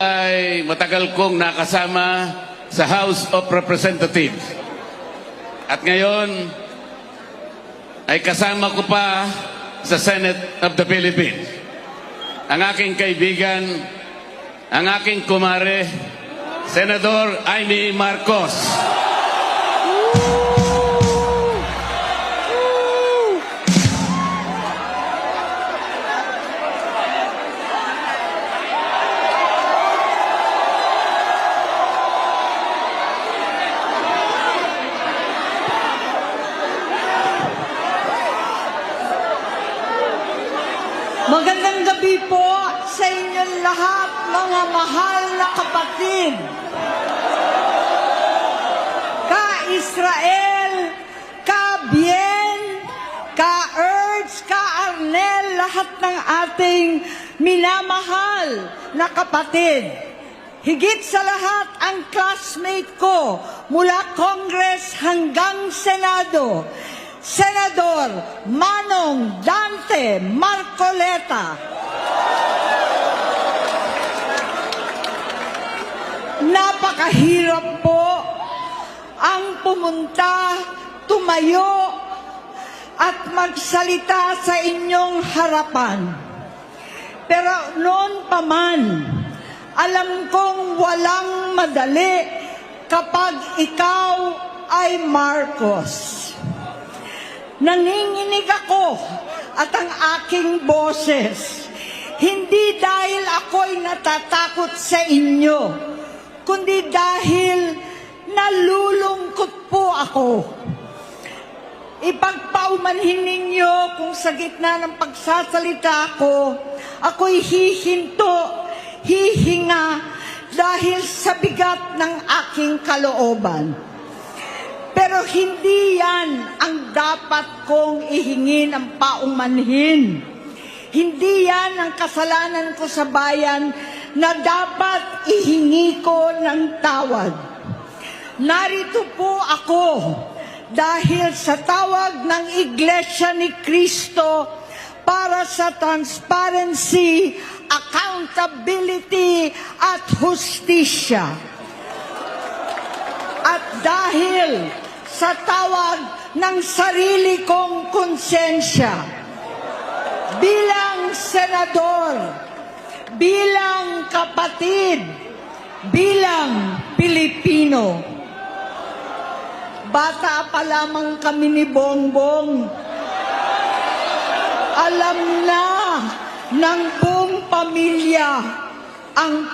ay matagal kong nakasama sa House of Representatives. At ngayon ay kasama ko pa sa Senate of the Philippines. Ang aking kaibigan, ang aking kumare, Senador Amy Marcos. Magandang gabi po sa inyong lahat, mga mahal na kapatid. Ka-Israel, ka-Bien, ka-Erds, ka-Arnel, lahat ng ating minamahal na kapatid. Higit sa lahat ang classmate ko mula Congress hanggang Senado, Senador Manong Dante Marcoleta. Napakahirap po ang pumunta, tumayo, at magsalita sa inyong harapan. Pero noon pa man, alam kong walang madali kapag ikaw ay Marcos. Nanginginig ako at ang aking boses, hindi dahil ako'y natatakot sa inyo, kundi dahil nalulungkot po ako. Ipagpaumanhin ninyo kung sa gitna ng pagsasalita ko, ako'y hihinto, hihinga dahil sa bigat ng aking kalooban. Pero hindi yan ang dapat kong ihingin ang paumanhin. Hindi yan ang kasalanan ko sa bayan na dapat ihingi ko ng tawad. Narito po ako dahil sa tawag ng Iglesia ni Cristo para sa transparency, accountability at hustisya. At dahil sa tawag ng sarili kong konsensya, bilang senador, bilang kapatid, bilang Pilipino, bata pa lamang kami ni Bongbong, alam na ng buong pamilya ang